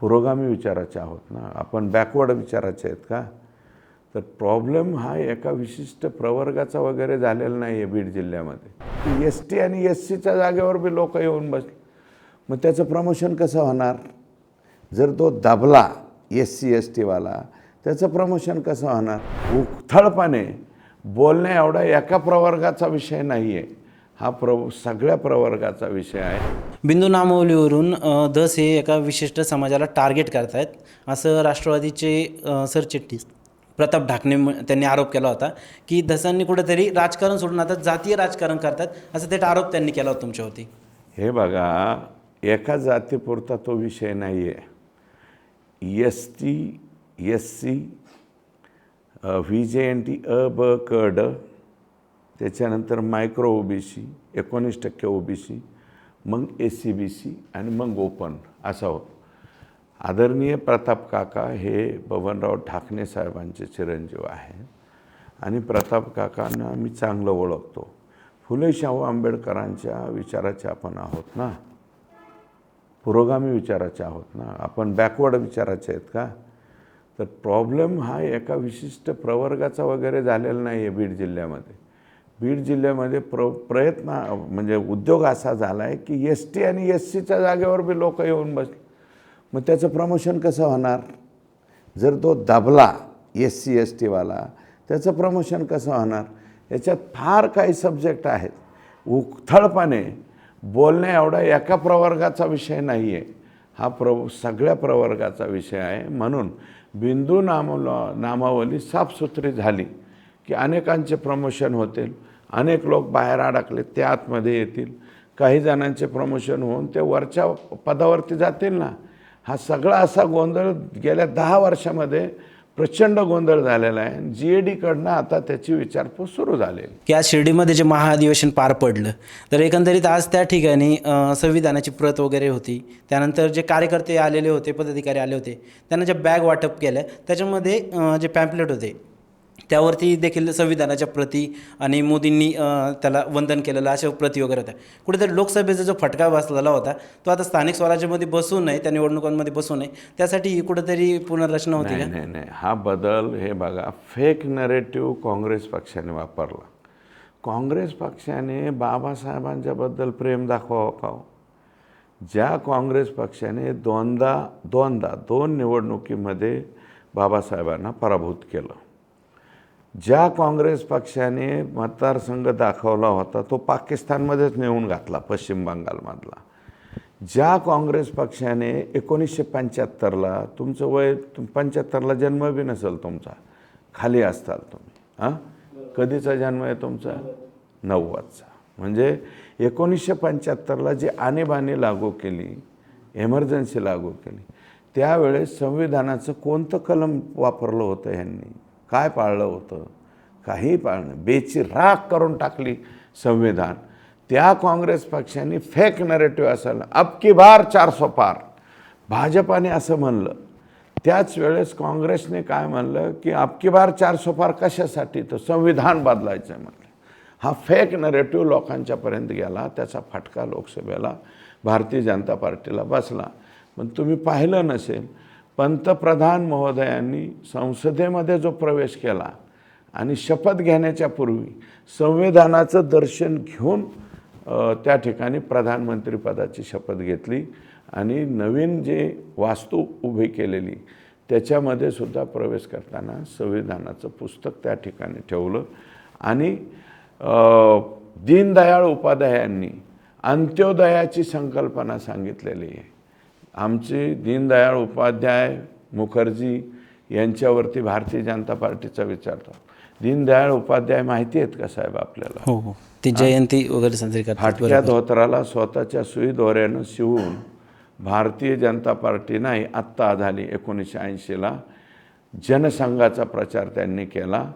पुरोगामी विचाराचे आहोत ना? आपण बॅकवर्ड विचाराचे आहेत का? तर प्रॉब्लेम हा एका विशिष्ट प्रवर्गाचा वगैरे झालेला नाही आहे बीड जिल्ह्यामध्ये. एस टी आणि एस सीच्या जागेवर बी लोक येऊन बसले. मग त्याचं प्रमोशन कसं होणार? जर तो दाबला एस सी एस टीवाला त्याचं प्रमोशन कसं होणार? उथळपणे बोलणे एवढा एका प्रवर्गाचा विषय नाही आहे हा प्र सगळ्या प्रवर्गाचा विषय आहे. बिंदू नामावलीवरून धस हे एका विशिष्ट समाजाला टार्गेट करतायत असं राष्ट्रवादीचे सरचिटणीस प्रताप ढाकणे त्यांनी आरोप केला होता की धसांनी कुठेतरी राजकारण सोडून आता जातीय राजकारण करतात असं थेट आरोप त्यांनी केला होता तुमच्यावरती. हे बघा एका जातीपुरता तो विषय नाही आहे S T S C V J N T अ ब क ड त्याच्यानंतर मायक्रो ओ बी सी एकोणीस टक्के ओ बी सी मग ए सी बी सी आणि मग ओपन असा होतो. आदरणीय प्रताप काका हे बबनराव ठाकणे साहेबांचे चिरंजीव आहेत. आणि प्रताप काकांना मी चांगलं ओळखतो. फुले शाहू आंबेडकरांच्या विचाराचे आपण आहोत ना? पुरोगामी विचाराचे आहोत ना? आपण बॅकवर्ड विचाराचे आहेत का? तर प्रॉब्लेम हा एका विशिष्ट प्रवर्गाचा वगैरे झालेला नाही आहे बीड जिल्ह्यामध्ये. बीड जिल्ह्यामध्ये प्र प्रयत्न म्हणजे उद्योग असा झाला आहे की एस टी आणि एस सीच्या जागेवर बी लोक येऊन बसले. मग त्याचं प्रमोशन कसं होणार? जर तो दाबला एस सी एस टीवाला त्याचं प्रमोशन कसं होणार? याच्यात फार काही सब्जेक्ट आहेत. उथळपणे बोलणे एवढा एका प्रवर्गाचा विषय नाही आहे हा प्र सगळ्या प्रवर्गाचा विषय आहे. म्हणून बिंदू नाम नामावली साफसुथरी झाली की अनेकांचे प्रमोशन होतील. अनेक लोक बाहेर अडकले ते आतमध्ये येतील. काही जणांचे प्रमोशन होऊन ते वरच्या पदावरती जातील ना. हा सगळा असा गोंधळ गेल्या दहा वर्षामध्ये प्रचंड गोंधळ झालेला आहे. जी ए डीकडनं आता त्याची विचारपूस सुरू झालेली की आज शिर्डीमध्ये जे महाअधिवेशन पार पडलं तर एकंदरीत आज त्या ठिकाणी संविधानाची प्रत वगैरे होती. त्यानंतर जे कार्यकर्ते आलेले होते पदाधिकारी आले होते त्यांना जे बॅग वाटप केलं त्याच्यामध्ये जे पॅम्पलेट होते त्यावरती देखील संविधानाच्या प्रती आणि मोदींनी त्याला वंदन केलेलं अशा प्रती वगैरे होत्या. कुठेतरी लोकसभेचा जो फटका बसलेला होता तो आता स्थानिक स्वराज्यामध्ये बसू नये त्या निवडणुकांमध्ये बसू नये त्यासाठी कुठेतरी पुनर्रचना होती नाही का? नाही नाही. हा बदल हे बघा फेक नरेटिव्ह काँग्रेस पक्षाने वापरला. काँग्रेस पक्षाने बाबासाहेबांच्याबद्दल प्रेम दाखवावं का हो? ज्या काँग्रेस पक्षाने दोनदा दोनदा दोन निवडणुकीमध्ये बाबासाहेबांना पराभूत केलं. ज्या काँग्रेस पक्षाने मतदारसंघ दाखवला होता तो पाकिस्तानमध्येच नेऊन घातला पश्चिम बंगालमधला. ज्या काँग्रेस पक्षाने एकोणीसशे पंच्याहत्तरला तुमचं वय पंच्याहत्तरला जन्म बी नसेल तुमचा. खाली असताल तुम्ही. हां? कधीचा जन्म आहे तुमचा? नव्वदचा. म्हणजे एकोणीसशे पंच्याहत्तरला जी आणीबाणी लागू केली एमर्जन्सी लागू केली त्यावेळेस संविधानाचं कोणतं कलम वापरलं होतं ह्यांनी? काय पाळलं होतं? काही पाळणं बेची राख करून टाकली संविधान. त्या काँग्रेस पक्षाने फेक नरेटिव्ह असायला अबकी बार चार सो पार. भाजपाने असं म्हणलं. त्याच वेळेस काँग्रेसने काय म्हणलं की अबकी बार चार सो पार कशासाठी? तर संविधान बदलायचं आहे म्हटलं हा फेक नरेटिव्ह लोकांच्यापर्यंत गेला. त्याचा फटका लोकसभेला भारतीय जनता पार्टीला बसला. पण तुम्ही पाहिलं नसेल पंतप्रधान महोदयांनी संसदेमध्ये जो प्रवेश केला आणि शपथ घेण्याच्या पूर्वी संविधानाचं दर्शन घेऊन त्या ठिकाणी प्रधानमंत्रीपदाची शपथ घेतली आणि नवीन जे वास्तू उभी केलेली त्याच्यामध्ये सुद्धा प्रवेश करताना संविधानाचं पुस्तक त्या ठिकाणी ठेवलं. आणि दीनदयाळ उपाध्यायांनी अंत्योदयाची संकल्पना सांगितलेली आहे. आमचे दीनदयाळ उपाध्याय मुखर्जी यांच्यावरती भारतीय जनता पार्टीचा विचार होता दीनदयाळ उपाध्याय माहिती आहेत का साहेब आपल्याला? हो हो. ती जयंती वगैरे साजरी करतात फाटक्या धोतराला स्वतःच्या सुई दोऱ्यानं शिवून भारतीय जनता पार्टी नाही आत्ता झाली एकोणीसशे ऐंशीला. जनसंघाचा प्रचार त्यांनी केला.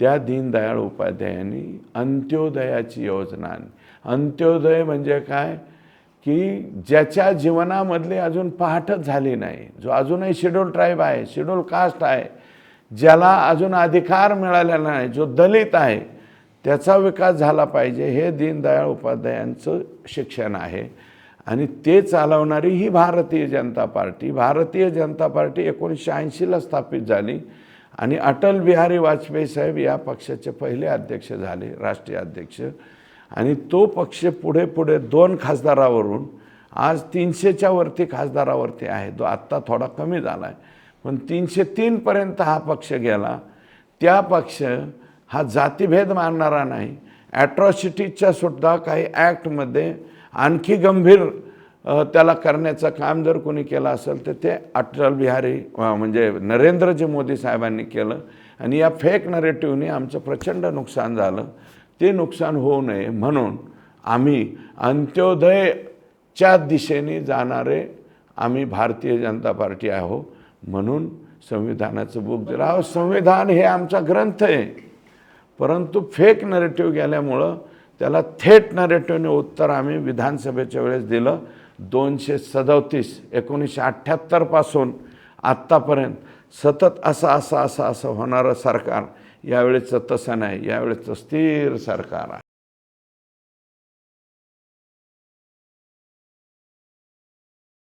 त्या दीनदयाळ उपाध्यायांनी अंत्योदयाची योजना आणली. अंत्योदय म्हणजे काय? की ज्याच्या जीवनामधले अजून पहाटच झाले नाही. जो अजूनही शेड्यूल ट्राईब आहे शेड्यूल कास्ट आहे ज्याला अजून अधिकार मिळालेला नाही जो दलित आहे त्याचा विकास झाला पाहिजे हे दीनदयाळ उपाध्यायांचं शिक्षण आहे. आणि ते चालवणारी ही भारतीय जनता पार्टी भारतीय जनता पार्टी एकोणीसशे ऐंशीला स्थापित झाली आणि अटल बिहारी वाजपेयी साहेब या पक्षाचे पहिले अध्यक्ष झाले राष्ट्रीय अध्यक्ष. आणि तो पक्ष पुढे पुढे दोन खासदारावरून आज तीनशेच्या वरती खासदारावरती आहे. तो आत्ता थोडा कमी झाला आहे पण तीनशे तीनपर्यंत हा पक्ष गेला. त्या पक्ष हा जातीभेद मानणारा नाही. ॲट्रॉसिटीच्या सुद्धा काही ॲक्टमध्ये आणखी गंभीर त्याला करण्याचं काम जर कोणी केलं असेल तर ते अटल बिहारी म्हणजे नरेंद्रजी मोदी साहेबांनी केलं. आणि या फेक नरेटिव्हने आमचं प्रचंड नुकसान झालं. ते नुकसान होऊ नये म्हणून आम्ही अंत्योदयच्या दिशेने जाणारे आम्ही भारतीय जनता पार्टी आहो म्हणून संविधानाचं बुक दिलं. अहो संविधान हे आमचा ग्रंथ आहे. परंतु फेक नरेटिव्ह गेल्यामुळं त्याला थेट नरेटिव्हने उत्तर आम्ही विधानसभेच्या वेळेस दिलं. दोनशे सदोतीस एकोणीसशे अठ्ठ्याहत्तरपासून आत्तापर्यंत सतत असं असं असं असं होणारं सरकार यावेळेचं तसं नाही यावेळेचं स्थिर सरकार आहे.